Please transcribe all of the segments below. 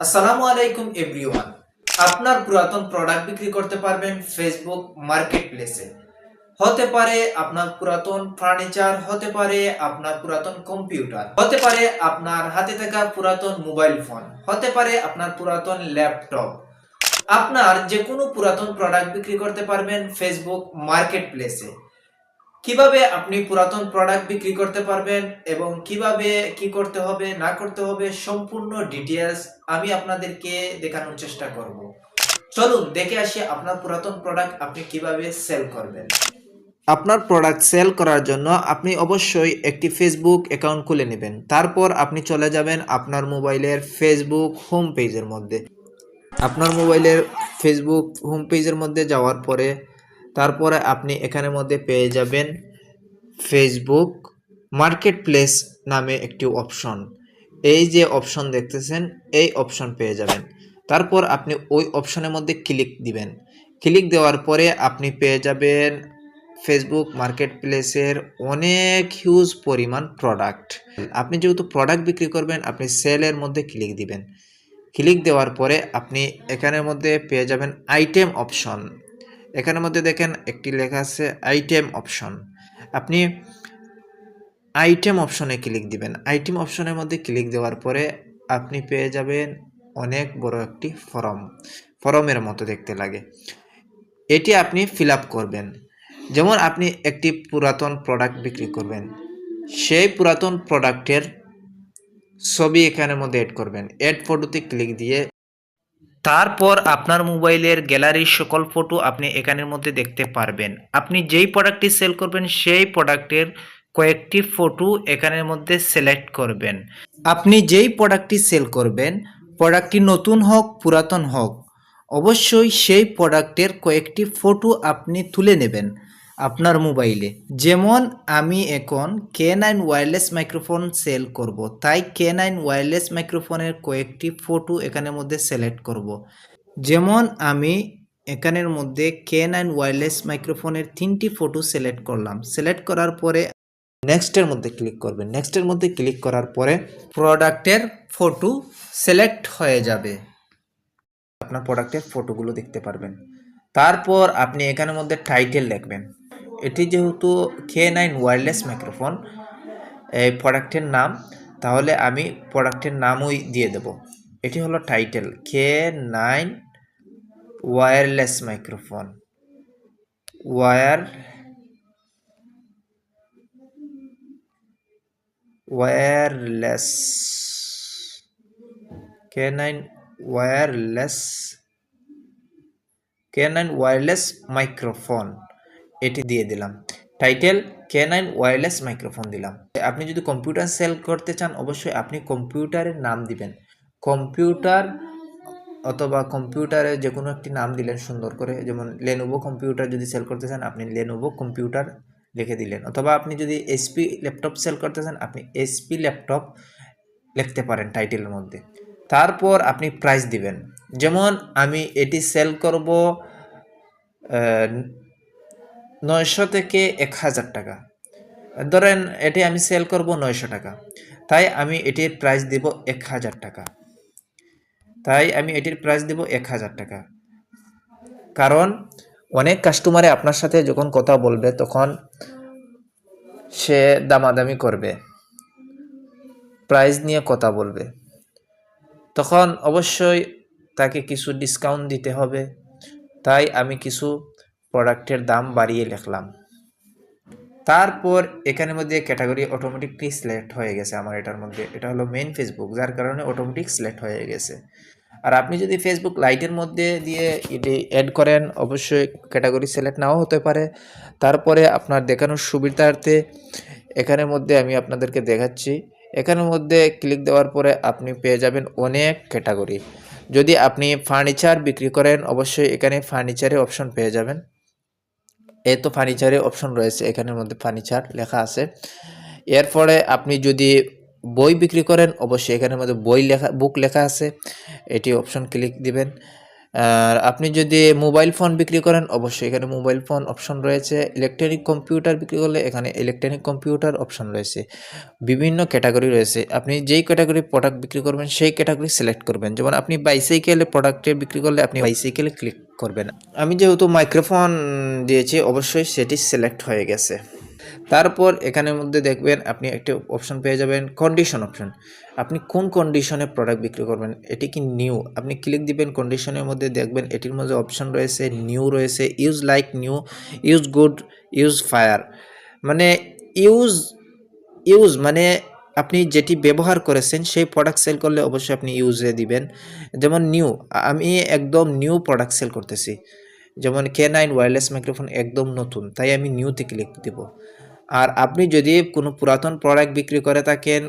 আসসালামু আলাইকুম এভরিওয়ান আপনার পুরাতন প্রোডাক্ট বিক্রি করতে পারবেন ফেসবুক মার্কেট প্লেসে হতে পারে আপনার পুরাতন ফার্নিচার হতে পারে আপনার পুরাতন কম্পিউটার হতে পারে আপনার হাতে থাকা পুরাতন মোবাইল ফোন হতে পারে আপনার পুরাতন ল্যাপটপ আপনার যে কোনো পুরাতন প্রোডাক্ট বিক্রি করতে পারবেন ফেসবুক মার্কেট প্লেসে কীভাবে আপনি পুরাতন প্রোডাক্ট বিক্রি করতে পারবেন এবং কীভাবে কি করতে হবে, না করতে হবে, সম্পূর্ণ ডিটেলস আমি আপনাদেরকে দেখানোর চেষ্টা করব। চলুন দেখে আসি আপনার পুরাতন প্রোডাক্ট আপনি কীভাবে সেল করবেন। আপনার প্রোডাক্ট সেল করার জন্য আপনি অবশ্যই একটি ফেসবুক অ্যাকাউন্ট খুলে নেবেন। তারপর আপনি চলে যাবেন আপনার মোবাইলের ফেসবুক হোম পেজের মধ্যে। আপনার মোবাইলের ফেসবুক হোম পেজের মধ্যে যাওয়ার পরে তারপরে আপনি এখানের মধ্যে পেয়ে যাবেন ফেসবুক মার্কেট প্লেস নামে একটি অপশন এই যে অপশন দেখতেছেন, এই অপশন পেয়ে যাবেন। তারপর আপনি ওই অপশনের মধ্যে ক্লিক দিবেন। ক্লিক দেওয়ার পরে আপনি পেয়ে যাবেন ফেসবুক মার্কেট প্লেসের অনেক হিউজ পরিমাণ প্রোডাক্ট আপনি যেহেতু প্রোডাক্ট বিক্রি করবেন, আপনি সেলের মধ্যে ক্লিক দিবেন। ক্লিক দেওয়ার পরে আপনি এখানের মধ্যে পেয়ে যাবেন আইটেম অপশন এখানের মধ্যে দেখেন একটি লেখা আছে আইটেম অপশন আপনি আইটেম অপশনে ক্লিক দিবেন। আইটেম অপশনের মধ্যে ক্লিক দেওয়ার পরে আপনি পেয়ে যাবেন অনেক বড় একটি ফর্ম ফর্মের মতো দেখতে লাগে। এটি আপনি ফিল করবেন। যেমন আপনি একটি পুরাতন প্রোডাক্ট বিক্রি করবেন। সেই পুরাতন প্রোডাক্টের ছবি এখানের মধ্যে এড করবেন। এড ফটোতে ক্লিক দিয়ে তারপর আপনার মোবাইলের গ্যালারির সকল ফটো আপনি এখানের মধ্যে দেখতে পারবেন। আপনি যেই প্রোডাক্টটি সেল করবেন, সেই প্রোডাক্টের কয়েকটি ফটো এখানের মধ্যে সিলেক্ট করবেন। আপনি যেই প্রোডাক্টটি সেল করবেন প্রোডাক্টটি নতুন হোক, পুরাতন হোক, অবশ্যই সেই প্রোডাক্টের কয়েকটি ফটো আপনি তুলে নেবেন। আপনার মোবাইলে। যেমন আমি এখন K nine wireless microphone sell করব, তাই কে নাইন ওয়্যারলেস মাইক্রোফোনের কয়েকটি ফটো এখানের মধ্যে সিলেক্ট করব। যেমন আমি এখানের মধ্যে কে নাইন ওয়্যারলেস মাইক্রোফোনের তিনটি ফটো সিলেক্ট করলাম। সিলেক্ট করার পরে নেক্সটের মধ্যে ক্লিক করবেন নেক্সটের মধ্যে ক্লিক করার পরে প্রোডাক্টের ফটো সিলেক্ট হয়ে যাবে। আপনার প্রোডাক্টের ফটোগুলো দেখতে পারবেন। তারপর আপনি এখানের মধ্যে টাইটেল লিখবেন এটি যেহেতু কে নাইন ওয়্যারলেস মাইক্রোফোন এই প্রোডাক্টের নাম, তাহলে আমি প্রোডাক্টের নামই দিয়ে দেব। এটি হলো title K nine wireless microphone wire wireless K nine wireless K nine wireless microphone এটি দিয়ে দিলাম। Title K nine wireless microphone দিলাম। আপনি যদি কম্পিউটার সেল করতে চান, অবশ্যই আপনি কম্পিউটারের নাম দিবেন। কম্পিউটার অথবা কম্পিউটারে যে কোনো একটি নাম দিলেন সুন্দর করে। যেমন লেনোভো কম্পিউটার যদি সেল করতে চান, আপনি লেনোভো কম্পিউটার লিখে দিলেন। অথবা আপনি যদি এসপি ল্যাপটপ সেল করতে চান, আপনি এসপি ল্যাপটপ লিখতে পারেন টাইটেলের মধ্যে। তারপর আপনি প্রাইস দিবেন। যেমন আমি এটি সেল করব নয়শো থেকে এক হাজার টাকা। ধরেন এটি আমি সেল করব নয়শো টাকা। তাই আমি এটির প্রাইস দিব এক হাজার টাকা। তাই আমি এটির প্রাইস দিব এক হাজার টাকা। কারণ অনেক কাস্টমারে আপনার সাথে যখন কথা বলবে, তখন সে দামাদামি করবে। প্রাইস নিয়ে কথা বলবে। তখন অবশ্যই তাকে কিছু ডিসকাউন্ট দিতে হবে। তাই আমি কিছু প্রোডাক্টের দাম বাড়িয়ে লিখলাম। তারপর এখানের মধ্যে ক্যাটাগরি অটোমেটিকলি সিলেক্ট হয়ে গেছে আমার এটার মধ্যে। এটা হলো মেন ফেসবুক যার কারণে অটোমেটিক সিলেক্ট হয়ে গেছে। আর আপনি যদি ফেসবুক লাইটের মধ্যে দিয়ে এটি অ্যাড করেন, অবশ্যই ক্যাটাগরি সিলেক্ট নাও হতে পারে। তারপরে আপনার দেখানোর সুবিধার্থে এখানের মধ্যে আমি আপনাদেরকে দেখাচ্ছি। এখানের মধ্যে ক্লিক দেওয়ার পরে আপনি পেয়ে যাবেন অনেক ক্যাটাগরি। যদি আপনি ফার্নিচার বিক্রি করেন, অবশ্যই এখানে ফার্নিচারের অপশন পেয়ে যাবেন। এই তো ফার্নিচারের অপশন রয়েছে, এখানের মধ্যে ফার্নিচার লেখা আছে। এরপরে আপনি যদি বই বিক্রি করেন, অবশ্যই এখানের মধ্যে বই লেখা বুক লেখা আছে, এটি অপশন ক্লিক দিবেন। আর আপনি যদি মোবাইল ফোন বিক্রি করেন, অবশ্যই এখানে মোবাইল ফোন অপশন রয়েছে। ইলেকট্রনিক কম্পিউটার বিক্রি করলে এখানে ইলেকট্রনিক কম্পিউটার অপশন রয়েছে। বিভিন্ন ক্যাটাগরি রয়েছে। আপনি যেই ক্যাটাগরি প্রোডাক্ট বিক্রি করবেন, সেই ক্যাটাগরি সিলেক্ট করবেন। যেমন আপনি বাইসাইকেল প্রোডাক্টে বিক্রি করলে আপনি বাইসাইকেলে ক্লিক করবেন। আমি যেহেতু মাইক্রোফোন দিয়েছি, অবশ্যই সেটি সিলেক্ট হয়ে গেছে। তারপর এখানের মধ্যে দেখবেন আপনি একটি অপশন পেয়ে যাবেন কন্ডিশন অপশন আপনি কোন কন্ডিশনে প্রোডাক্ট বিক্রি করবেন? এটি কি নিউ আপনি ক্লিক দিবেন কন্ডিশনের মধ্যে দেখবেন এটির মধ্যে অপশন রয়েছে নিউ রয়েছে use like new use good use fair মানে ইউজ ইউজ মানে আপনি যেটি ব্যবহার করেছেন সেই প্রোডাক্ট সেল করলে অবশ্যই আপনি ইউজে দিবেন। যেমন নিউ আমি একদম নিউ প্রোডাক্ট সেল করতেছি। যেমন কে নাইন ওয়্যারলেস মাইক্রোফোন একদম নতুন, তাই আমি নিউতে ক্লিক দিব। আর আপনি যদি কোনো পুরাতন প্রোডাক্ট বিক্রি করে থাকেন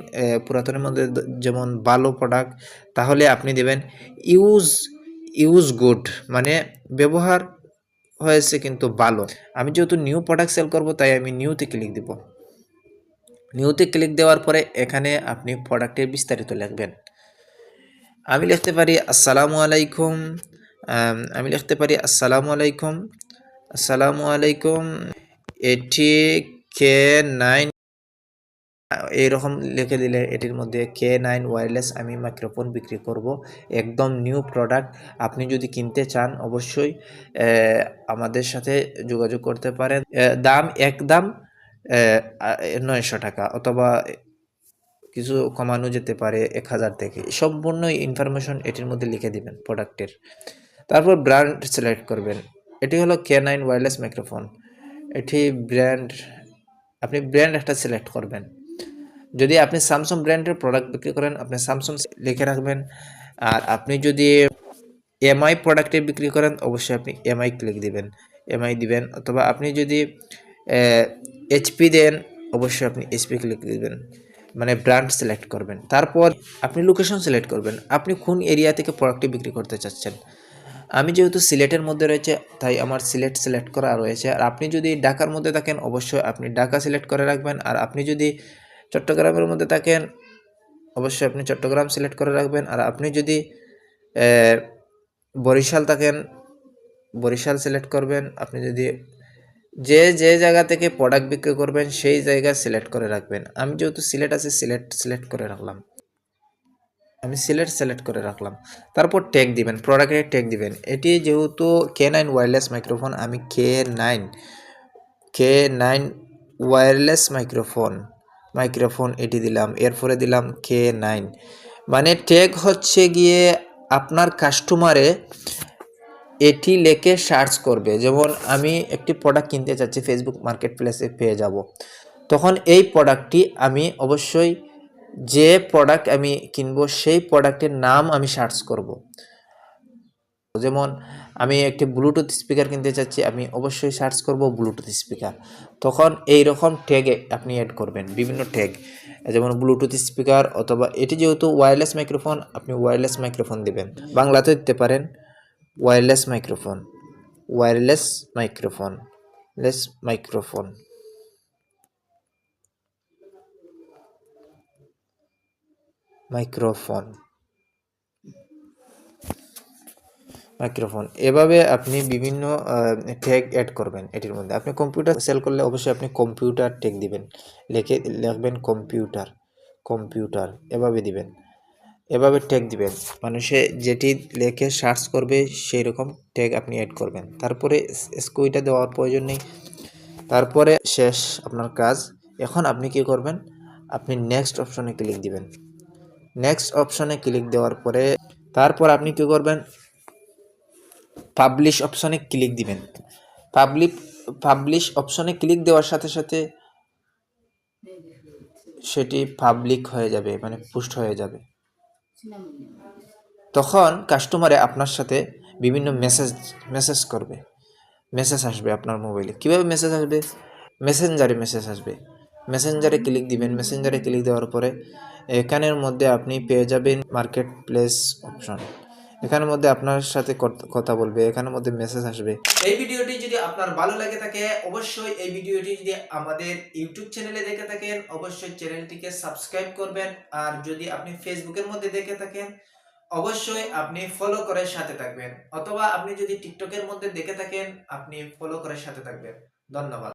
পুরাতনের মধ্যে যেমন ভালো প্রোডাক্ট তাহলে আপনি দেবেন ইউজ ইউজ গুড মানে ব্যবহার হয়েছে কিন্তু ভালো। আমি যেহেতু নিউ প্রোডাক্ট সেল করব, তাই আমি নিউতে ক্লিক দিব। নিউতে ক্লিক দেওয়ার পরে এখানে আপনি প্রোডাক্টের বিস্তারিত লিখবেন। আমি লিখতে পারি, আসসালামু আলাইকুম। আমি লিখতে পারি, আসসালামু আলাইকুম। আসসালামু আলাইকুম। এটি কে নাইন এইরকম লিখে দিলে এটির মধ্যে কে নাইন ওয়্যারলেস আমি মাইক্রোফোন বিক্রি করব। একদম নিউ প্রোডাক্ট আপনি যদি কিনতে চান, অবশ্যই আমাদের সাথে যোগাযোগ করতে পারেন। দাম একদম নয়শো টাকা অথবা কিছু কমানো যেতে পারে এক হাজার থেকে। সম্পূর্ণ ইনফরমেশন এটির মধ্যে লিখে দিবেন প্রোডাক্টের তারপর ব্র্যান্ড সিলেক্ট করবেন। এটি হলো কে নাইন ওয়্যারলেস মাইক্রোফোন এটি ব্র্যান্ড আপনি ব্র্যান্ড একটা সিলেক্ট করবেন। যদি আপনি স্যামসং ব্র্যান্ডের প্রোডাক্ট বিক্রি করেন, আপনি স্যামসং লিখে রাখবেন। আর আপনি যদি এমআই প্রোডাক্টে বিক্রি করেন, অবশ্যই আপনি এমআই ক্লিক দিবেন। এমআই দিবেন, অথবা আপনি যদি এইচপি দেন, অবশ্যই আপনি এইচপি ক্লিক দিবেন। মানে ব্র্যান্ড সিলেক্ট করবেন। তারপর আপনি লোকেশন সিলেক্ট করবেন। আপনি কোন এরিয়া থেকে প্রোডাক্টটি বিক্রি করতে চাচ্ছেন? আমি যেহেতু সিলেটের মধ্যে রয়েছে, তাই আমার সিলেট সিলেক্ট করা রয়েছে। আর আপনি যদি ঢাকার মধ্যে থাকেন, অবশ্যই আপনি ঢাকা সিলেক্ট করে রাখবেন। আর আপনি যদি চট্টগ্রামের মধ্যে থাকেন, অবশ্যই আপনি চট্টগ্রাম সিলেক্ট করে রাখবেন। আর আপনি যদি বরিশাল থাকেন, বরিশাল সিলেক্ট করবেন। আপনি যদি যে যে জায়গা থেকে প্রোডাক্ট বিক্রি করবেন, সেই জায়গা সিলেক্ট করে রাখবেন। আমি যেহেতু সিলেট আছে, সিলেট, সিলেক্ট করে রাখলাম। আমি সিলেট সিলেক্ট করে রাখলাম। তারপর ট্যাগ দিবেন প্রোডাক্টের ট্যাগ দিবেন। এটি যেহেতু কে নাইন ওয়্যারলেস মাইক্রোফোন আমি K nine K nine wireless microphone microphone এটি দিলাম, এরপরে দিলাম কে নাইন মানে ট্যাগ হচ্ছে গিয়ে আপনার কাস্টমারে এটি লেখে সার্চ করবে। যেমন আমি একটি প্রোডাক্ট কিনতে চাচ্ছি ফেসবুক মার্কেট প্লেসে পেয়ে যাব। তখন এই প্রোডাক্টটি আমি অবশ্যই যে প্রোডাক্ট আমি কিনবো, সেই প্রোডাক্টের নাম আমি সার্চ করব। যেমন আমি একটি ব্লুটুথ স্পিকার কিনতে চাচ্ছি, আমি অবশ্যই সার্চ করব ব্লুটুথ স্পিকার তখন এই রকম ট্যাগে আপনি অ্যাড করবেন, বিভিন্ন ট্যাগ যেমন ব্লুটুথ স্পিকার অথবা এটি যেহেতু ওয়্যারলেস মাইক্রোফোন আপনি ওয়্যারলেস মাইক্রোফোন দিবেন। বাংলাতে দিতে পারেন wireless microphone wireless microphone less microphone microphone. Microphone. এভাবে আপনি বিভিন্ন ট্যাগ অ্যাড করবেন এটির মধ্যে। আপনি কম্পিউটার সেল করলে অবশ্যই আপনি কম্পিউটার ট্যাগ দিবেন। লিখে, লিখবেন কম্পিউটার কম্পিউটার এভাবে দিবেন। এভাবে ট্যাগ দিবেন। মানুষে যেটি লেখে সার্চ করবে সেই রকম ট্যাগ আপনি অ্যাড করবেন। তারপরে স্কুইটা দেওয়ার প্রয়োজন নেই। তারপরে শেষ আপনার কাজ। এখন আপনি কি করবেন? আপনি নেক্সট অপশনে ক্লিক দিবেন। নেক্সট অপশনে ক্লিক দেওয়ার পরে, তারপর আপনি কি করবেন? পাবলিশ অপশনে ক্লিক দিবেন। পাবলিক পাবলিশ অপশনে ক্লিক দেওয়ার সাথে সাথে সেটি পাবলিক হয়ে যাবে মানে পুস্ট হয়ে যাবে। তখন কাস্টমারে আপনার সাথে বিভিন্ন মেসেজ মেসেজ করবে। মেসেজ আসবে আপনার মোবাইলে কীভাবে মেসেজ আসবে? মেসেঞ্জারে মেসেজ আসবে। মেসেঞ্জারে ক্লিক দিবেন। মেসেঞ্জারে ক্লিক দেওয়ার পরে এখানের মধ্যে আপনি পেয়ে যাবেন মার্কেট প্লেস অপশন এখানের মধ্যে আপনার সাথে কথা বলবে। এখানের মধ্যে মেসেজ আসবে। এই ভিডিওটি যদি আপনার ভালো লাগে থাকে, অবশ্যই এই ভিডিওটি যদি আমাদের ইউটিউব চ্যানেলে দেখে থাকেন, অবশ্যই চ্যানেলটিকে সাবস্ক্রাইব করবেন। আর যদি আপনি ফেসবুকের মধ্যে দেখে থাকেন, অবশ্যই আপনি ফলো করে সাথে থাকবেন। অথবা আপনি যদি টিকটকের মধ্যে দেখে থাকেন, আপনি ফলো করে সাথে থাকবেন। ধন্যবাদ।